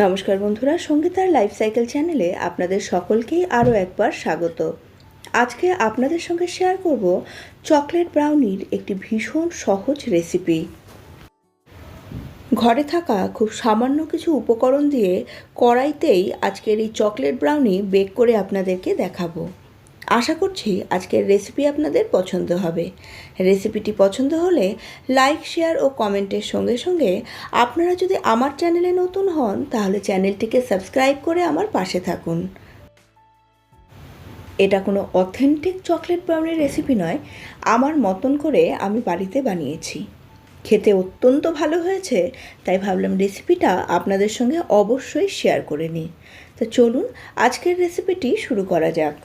নমস্কার বন্ধুরা, সঙ্গীতার life cycle চ্যানেলে আপনাদের সকলকেই আরও একবার স্বাগত। আজকে আপনাদের সঙ্গে শেয়ার করব চকলেট ব্রাউনির একটি ভীষণ সহজ রেসিপি ঘরে থাকা খুব সামান্য কিছু উপকরণ দিয়ে কড়াইতেই আজকের এই চকলেট ব্রাউনি বেক করে আপনাদেরকে দেখাবো। আশা করছি আজকের রেসিপি আপনাদের পছন্দ হবে। রেসিপিটি পছন্দ হলে লাইক শেয়ার ও কমেন্টের সঙ্গে সঙ্গে আপনারা যদি আমার চ্যানেলে নতুন হন, তাহলে চ্যানেলটিকে সাবস্ক্রাইব করে আমার পাশে থাকুন। এটা কোনো অথেন্টিক চকলেট ব্রাউনের রেসিপি নয়, আমার মতন করে আমি বাড়িতে বানিয়েছি। খেতে অত্যন্ত ভালো হয়েছে, তাই ভাবলাম রেসিপিটা আপনাদের সঙ্গে অবশ্যই শেয়ার করে নিই। তো চলুন আজকের রেসিপিটি শুরু করা যাক।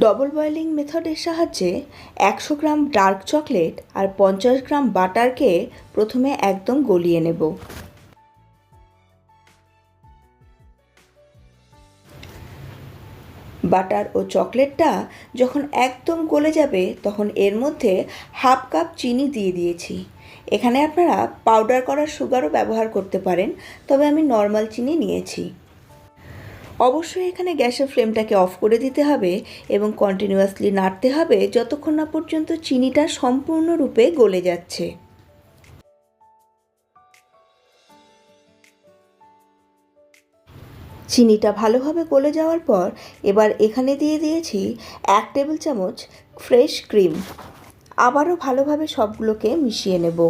ডবল বয়েলিং মেথডের সাহায্যে একশো গ্রাম ডার্ক চকলেট আর পঞ্চাশ গ্রাম বাটারকে প্রথমে একদম গলিয়ে নেব। বাটার ও চকলেটটা যখন একদম গলে যাবে, তখন এর মধ্যে হাফ কাপ চিনি দিয়ে দিয়েছি। এখানে আপনারা পাউডার করা সুগারও ব্যবহার করতে পারেন, তবে আমি নর্মাল চিনি নিয়েছি। অবশ্যই এখানে গ্যাসের ফ্লেমটাকে অফ করে দিতে হবে এবং কন্টিনিউয়াসলি নাড়তে হবে যতক্ষণ না পর্যন্ত চিনিটা সম্পূর্ণরূপে গলে যাচ্ছে। চিনিটা ভালোভাবে গলে যাওয়ার পর এবার এখানে দিয়ে দিয়েছি এক টেবিল চামচ ফ্রেশ ক্রিম। আবারও ভালোভাবে সবগুলোকে মিশিয়ে নেব।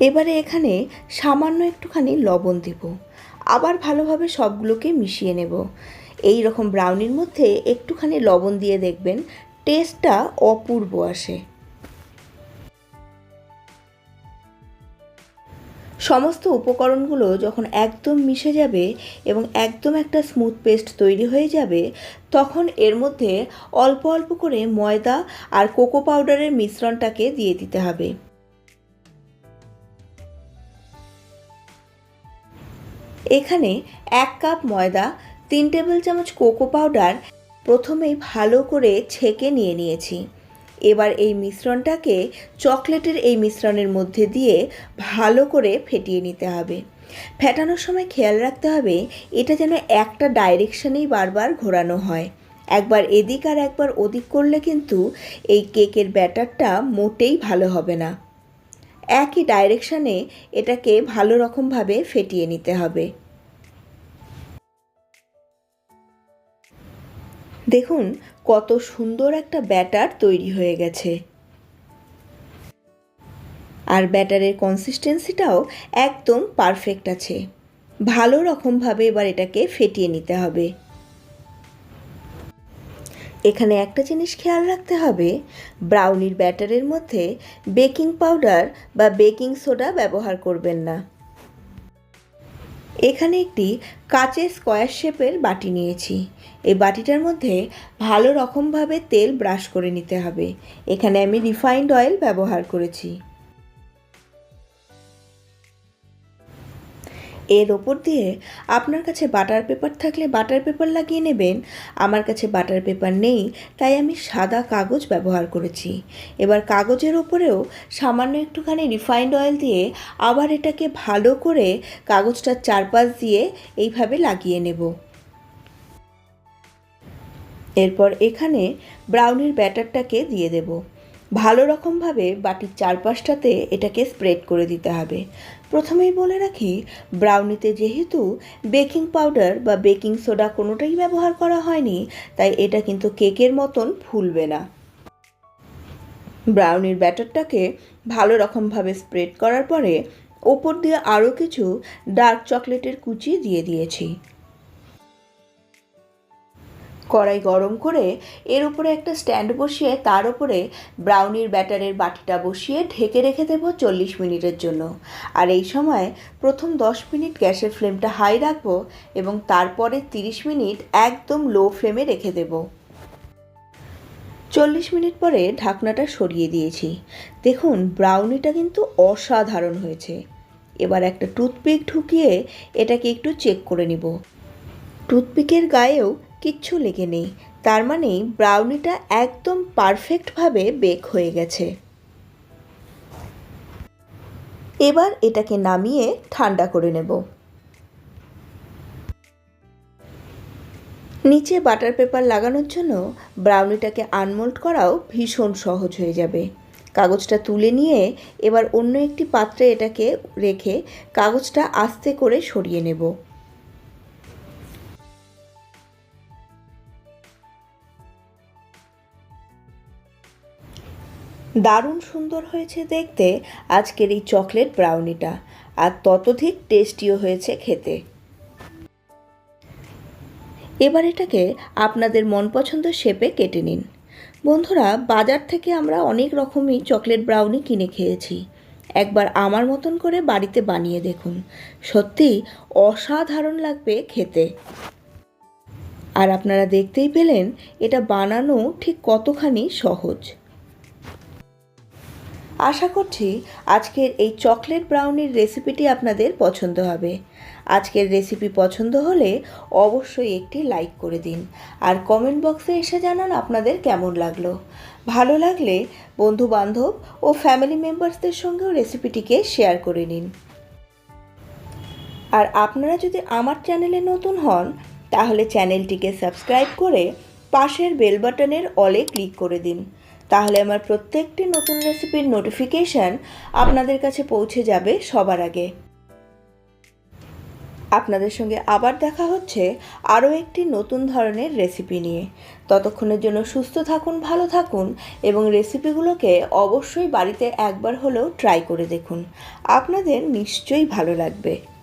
এবারে এখানে সামান্য একটুখানি লবণ দেব। আবার ভালোভাবে সবগুলোকে মিশিয়ে নেব। এই রকম ব্রাউনির মধ্যে একটুখানি লবণ দিয়ে দেখবেন টেস্টটা অপূর্ব আসে। সমস্ত উপকরণগুলো যখন একদম মিশে যাবে এবং একদম একটা স্মুথ পেস্ট তৈরি হয়ে যাবে, তখন এর মধ্যে অল্প অল্প করে ময়দা আর কোকো পাউডারের মিশ্রণটাকে দিয়ে দিতে হবে। এখানে এক কাপ ময়দা, তিন টেবিল চামচ কোকো পাউডার প্রথমেই ভালো করে ছেঁকে নিয়ে নিয়েছি। এবার এই মিশ্রণটাকে চকলেটের এই মিশ্রণের মধ্যে দিয়ে ভালো করে ফেটিয়ে নিতে হবে। ফেটানোর সময় খেয়াল রাখতে হবে, এটা যেন একটা ডাইরেকশনেই বারবার ঘোরানো হয়। একবার এদিক আর একবার ওদিক করলে কিন্তু এই কেকের ব্যাটারটা মোটেই ভালো হবে না। একই ডাইরেকশানে এটাকে ভালো রকমভাবে ফেটিয়ে নিতে হবে। দেখুন কত সুন্দর একটা ব্যাটার তৈরি হয়ে গেছে। আর ব্যাটারের কনসিস্টেন্সিটাও একদম পারফেক্ট আছে। ভালো রকমভাবে এবার এটাকে ফেটিয়ে নিতে হবে। এখানে একটা জিনিস খেয়াল রাখতে হবে, ব্রাউনির ব্যাটারের মধ্যে বেকিং পাউডার বা বেকিং সোডা ব্যবহার করবেন না। এখানে একটি কাচের স্কোয়ার শেপের বাটি নিয়েছি। এই বাটিটার মধ্যে ভালো রকমভাবে তেল ব্রাশ করে নিতে হবে। এখানে আমি রিফাইন্ড অয়েল ব্যবহার করেছি। এর ওপর দিয়ে আপনার কাছে বাটার পেপার থাকলে বাটার পেপার লাগিয়ে নেবেন। আমার কাছে বাটার পেপার নেই, তাই আমি সাদা কাগজ ব্যবহার করেছি। এবার কাগজের ওপরেও সামান্য একটুখানি রিফাইন্ড অয়েল দিয়ে আবার এটাকে ভালো করে কাগজটার চারপাশ দিয়ে এইভাবে লাগিয়ে নেব। এরপর এখানে ব্রাউনির ব্যাটারটাকে দিয়ে দেবো। ভালো রকমভাবে বাটির চারপাশটাতে এটাকে স্প্রেড করে দিতে হবে। প্রথমেই বলে রাখি, ব্রাউনিতে যেহেতু বেকিং পাউডার বা বেকিং সোডা কোনোটাই ব্যবহার করা হয়নি, তাই এটা কিন্তু কেকের মতন ফুলবে না। ব্রাউনির ব্যাটারটাকে ভালো রকমভাবে স্প্রেড করার পরে ওপর দিয়ে আরও কিছু ডার্ক চকলেটের কুচি দিয়ে দিয়েছি। কড়াই গরম করে এর উপরে একটা স্ট্যান্ড বসিয়ে তার উপরে ব্রাউনির ব্যাটারের বাটিটা বসিয়ে ঢেকে রেখে দেবো চল্লিশ মিনিটের জন্য। আর এই সময় প্রথম দশ মিনিট গ্যাসের ফ্লেমটা হাই রাখব এবং তারপরে তিরিশ মিনিট একদম লো ফ্লেমে রেখে দেব। চল্লিশ মিনিট পরে ঢাকনাটা সরিয়ে দিয়েছি। দেখুন, ব্রাউনিটা কিন্তু অসাধারণ হয়েছে। এবার একটা টুথপিক ঢুকিয়ে এটাকে একটু চেক করে নিব। টুথপিকের গায়েও কিচ্ছু লেগে নেই। তার মানে ব্রাউনিটা একদম পারফেক্টভাবে বেক হয়ে গেছে। এবার এটাকে নামিয়ে ঠান্ডা করে নেব। নিচে বাটার পেপার লাগানোর জন্য ব্রাউনিটাকে আনমোল্ড করাও ভীষণ সহজ হয়ে যাবে। কাগজটা তুলে নিয়ে এবার অন্য একটি পাত্রে এটাকে রেখে কাগজটা আস্তে করে সরিয়ে নেব। দারুণ সুন্দর হয়েছে দেখতে আজকের এই চকলেট ব্রাউনিটা আর ততোধিক টেস্টিও হয়েছে খেতে। এবার এটাকে আপনাদের মন পছন্দ শেপে কেটে নিন। বন্ধুরা, বাজার থেকে আমরা অনেক রকমই চকলেট ব্রাউনি কিনে খেয়েছি। একবার আমার মতন করে বাড়িতে বানিয়ে দেখুন। সত্যি অসাধারণ লাগবে খেতে। আর আপনারা দেখতেই পেলেন, এটা বানানো ঠিক কতখানি সহজ। আশা করছি আজকের এই চকলেট ব্রাউনির রেসিপিটি আপনাদের পছন্দ হবে। আজকের রেসিপি পছন্দ হলে অবশ্যই একটি লাইক করে দিন আর কমেন্ট বক্সে এসে জানান আপনাদের কেমন লাগল। ভালো লাগলে বন্ধু বান্ধব ও ফ্যামিলি মেম্বার্সদের সঙ্গেও রেসিপিটিকে শেয়ার করে নিন। আর আপনারা যদি আমার চ্যানেলে নতুন হন, তাহলে চ্যানেলটিকে সাবস্ক্রাইব করে পাশের বেল বাটনের অলে ক্লিক করে দিন। তাহলে আমার প্রত্যেকটি নতুন রেসিপির নোটিফিকেশান আপনাদের কাছে পৌঁছে যাবে সবার আগে। আপনাদের সঙ্গে আবার দেখা হচ্ছে আরও একটি নতুন ধরনের রেসিপি নিয়ে। ততক্ষণের জন্য সুস্থ থাকুন, ভালো থাকুন এবং রেসিপিগুলোকে অবশ্যই বাড়িতে একবার হলেও ট্রাই করে দেখুন। আপনাদের নিশ্চয়ই ভালো লাগবে।